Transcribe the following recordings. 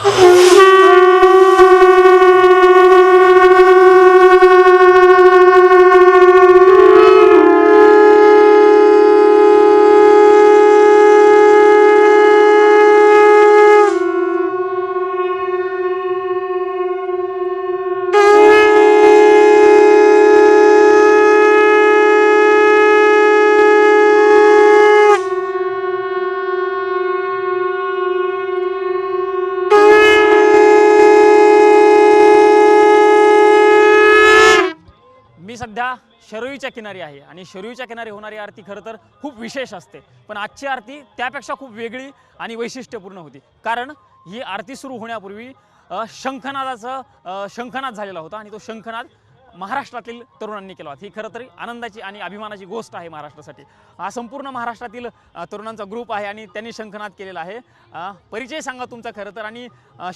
Oh. सध्या शरयूच्या किनारी आहे आणि शरयूच्या किनारी होणारी आरती खरं तर खूप विशेष असते. पण आजची आरती त्यापेक्षा खूप वेगळी आणि वैशिष्ट्यपूर्ण होती. कारण ही आरती सुरू होण्यापूर्वी शंखनादाचं शंखनाद झालेला होता आणि तो शंखनाद महाराष्ट्रातील तरुणांनी केला ही खरं तरी आनंदाची आणि अभिमानाची गोष्ट आहे महाराष्ट्रासाठी. हा संपूर्ण महाराष्ट्रातील तरुणांचा ग्रुप आहे आणि त्यांनी शंखनाद केलेला आहे. परिचय सांगा तुमचा खरं तर आणि अ,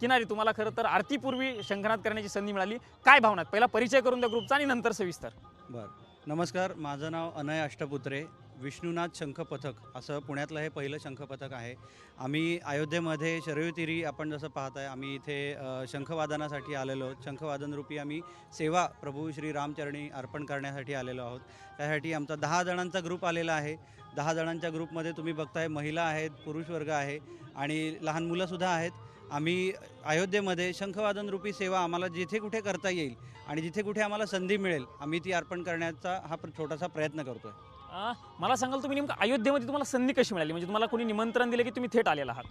किनारी तुम्हाला खरं तर आरतीपूर्वी शंखनाद करण्याची संधी मिळाली. काय भावना पहिला परिचय करून त्या ग्रुपचा आणि नंतर सविस्तर. बरं. नमस्कार. माझं नाव अनय अष्टपुत्रे. विष्णुनाथ शंखपथक असं पुण्यातलं हे पहिलं शंखपथक आहे. आम्ही अयोध्येमध्ये शरयुतिरी आपण जसं पाहताय आम्ही इथे शंखवादनासाठी आलेलो आहोत. शंखवादनरूपी आम्ही सेवा प्रभू श्री रामचरणी अर्पण करण्यासाठी आलेलो आहोत. त्यासाठी आमचा दहा जणांचा ग्रुप आलेला आहे. दहा जणांच्या ग्रुपमध्ये तुम्ही बघताय महिला आहेत पुरुष वर्ग आहे आणि लहान मुलंसुद्धा आहेत. आम्ही अयोध्येमध्ये शंखवादनरूपी सेवा आम्हाला जिथे कुठे करता येईल आणि जिथे कुठे आम्हाला संधी मिळेल आम्ही ती अर्पण करण्याचा हा प्र- छोटासा प्रयत्न करतो आहे अ, मला सांगाल तुम्ही नेमकं अयोध्येमध्ये तुम्हाला संधी कशी मिळाली? म्हणजे तुम्हाला कोणी निमंत्रण दिलं की तुम्ही थेट आलेला आहात?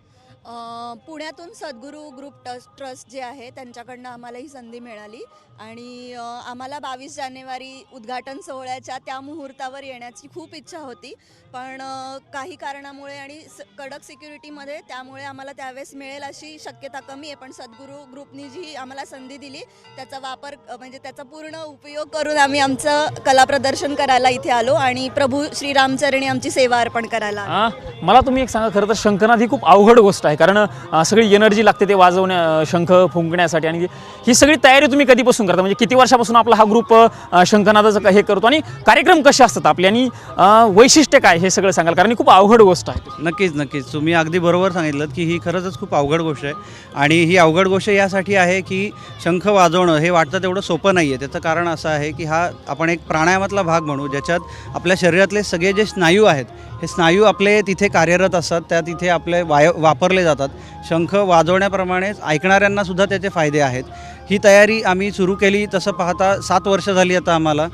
अ, पुण्यातून सद्गुरू ग्रुप ट्रस्ट ट्रस्ट जे आहे त्यांच्याकडनं आम्हाला ही संधी मिळाली. आणि अ, आम्हाला बावीस जानेवारी उद्घाटन सोहळ्याच्या त्या मुहूर्तावर येण्याची खूप इच्छा होती. पण अ, काही कारणामुळे आणि स कडक सिक्युरिटीमध्ये त्यामुळे आम्हाला त्यावेळेस मिळेल अशी शक्यता कमी आहे. पण सद्गुरू ग्रुपनी जी आम्हाला संधी दिली त्याचा वापर अ, म्हणजे त्याचा पूर्ण उपयोग करून आम्ही आमचं कला प्रदर्शन करायला इथे आलो. आणि प्रभू श्रीरामचरणी आमची सेवा अर्पण करायला मला तुम्ही एक सांगा खरं तर शंखनाद ही खूप अवघड गोष्ट आहे कारण अ, सगळी एनर्जी लागते ते वाजवण्या अ, शंख फुंकण्यासाठी आणि ही सगळी तयारी तुम्ही कधीपासून करता? म्हणजे किती वर्षापासून आपला हा ग्रुप अ, शंखनादाचं क- हे करतो आणि कार्यक्रम कसे असतात आपले? आणि अ, वैशिष्ट्य काय हे सगळं सांगाल? कारण ही खूप अवघड गोष्ट आहे. नक्कीच नक्कीच. तुम्ही अगदी बरोबर सांगितलं की ही खरंच खूप अवघड गोष्ट आहे. आणि ही अवघड गोष्ट यासाठी आहे की शंख वाजवणं हे वाटतं तेवढं सोपं नाही आहे त्याचं कारण असं आहे की हा आपण एक प्राणायामातला भाग म्हणू ज्याच्यात आपल्या शरीरातले सगळे जे स्नायू आहेत हे स्नायू आपले तिथे कार्यरत असतात त्या तिथे आपले वाय वापरले जातात. शंख वाजवण्याप्रमाणेच ऐकणाऱ्यांनासुद्धा त्याचे फायदे आहेत. ही तयारी आम्ही सुरू केली तसं पाहता सात वर्ष झाली आता आम्हाला.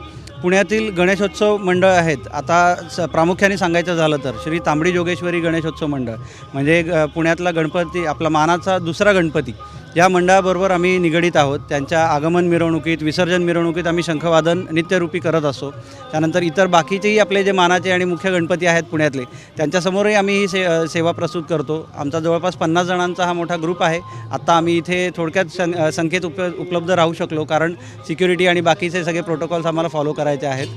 पुण्यातील गणेशोत्सव मंडळ आहेत. आता स प्रामुख्याने सांगायचं झालं तर श्री तांबडी जोगेश्वरी गणेशोत्सव मंडळ. म्हणजे ग- पुण्यातला गणपती आपला मानाचा दुसरा गणपती. या मंडळाबरोबर आम्ही निगडीत आहोत. त्यांच्या आगमन मिरवणुकीत विसर्जन मिरवणुकीत आम्ही शंखवादन नित्यरूपी करत असो. त्यानंतर इतर बाकीचेही आपले जे मानाचे आणि मुख्य गणपती आहेत पुण्यातले त्यांच्यासमोरही आम्ही ही से सेवा प्रस्तुत करतो. आमचा जवळपास पन्नास जणांचा हा मोठा ग्रुप आहे. आत्ता आम्ही इथे थोडक्यात सं संख्येत उप उपलब्ध राहू शकलो कारण सिक्युरिटी आणि बाकीचे सगळे प्रोटोकॉल्स आम्हाला फॉलो करायचे आहेत.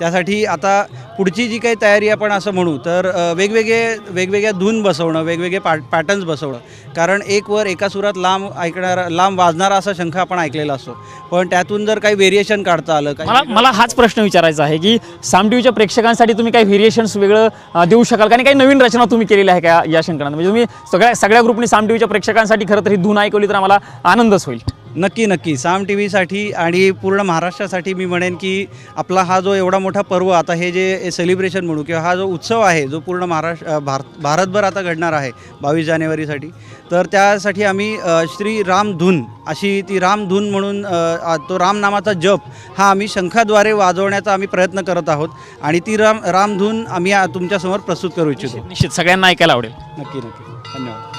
त्यासाठी आता पुढची जी काही तयारी आपण असं म्हणू तर वेगवेगळे वेगवेगळ्या धून बसवणं वेगवेगळे पॅ पॅटर्न्स बसवणं. कारण एक वर एका सुरात लांब ऐकणारा लांब वाजणारा असा शंख आपण ऐकलेला असतो. पण त्यातून जर काही व्हेरिएशन काढता आलं का मला मला हाच प्रश्न विचारायचा आहे की सामटीव्हीच्या प्रेक्षकांसाठी तुम्ही काही व्हेरिएशन्स वेगळं देऊ शकाल? का आणि काही नवीन रचना तुम्ही केलेल्या आहे का या शंकरांना म्हणजे तुम्ही सगळ्या सगळ्या ग्रुपने सामटीव्हीच्या प्रेक्षकांसाठी खरं तर ही धून ऐकवली तर आम्हाला आनंदच होईल. नक्की नक्की. साम टी व्हीसाठी आणि पूर्ण महाराष्ट्रासाठी मी म्हणेन की आपला हा जो एवढा मोठा पर्व आता हे जे सेलिब्रेशन म्हणू किंवा हा जो उत्सव आहे जो पूर्ण महाराष्ट्र भारत भारतभर आता घडणार आहे बावीस जानेवारीसाठी तर त्यासाठी आम्ही श्री रामधून अशी ती रामधून म्हणून तो रामनामाचा जप हा आम्ही शंखाद्वारे वाजवण्याचा आम्ही प्रयत्न करत आहोत आणि ती राम रामधून आम्ही तुमच्यासमोर प्रस्तुत करू इच्छितो. निश्चित. सगळ्यांना ऐकायला आवडेल. नक्की नक्की. धन्यवाद.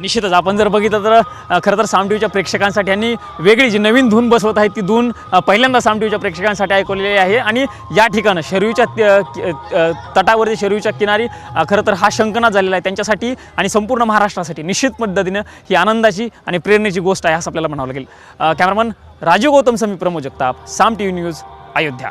निश्चितच. आपण जर बघितलं तर खरं तर साम टीव्हीच्या प्रेक्षकांसाठी आणि वेगळी जी नवीन धून बसवत आहे ती धून पहिल्यांदा साम टीव्हीच्या प्रेक्षकांसाठी ऐकवलेली आहे आणि या ठिकाणं शरयूच्या तटावरती शरयूच्या किनारी खरं तर हा शंकना झालेला आहे त्यांच्यासाठी आणि संपूर्ण महाराष्ट्रासाठी निश्चित पद्धतीनं ही आनंदाची आणि प्रेरणेची गोष्ट आहे असं आपल्याला म्हणावं लागेल. Cameraman Rajiv Gautam Sami Pramod Jagtap Saam T V news Ayodhya.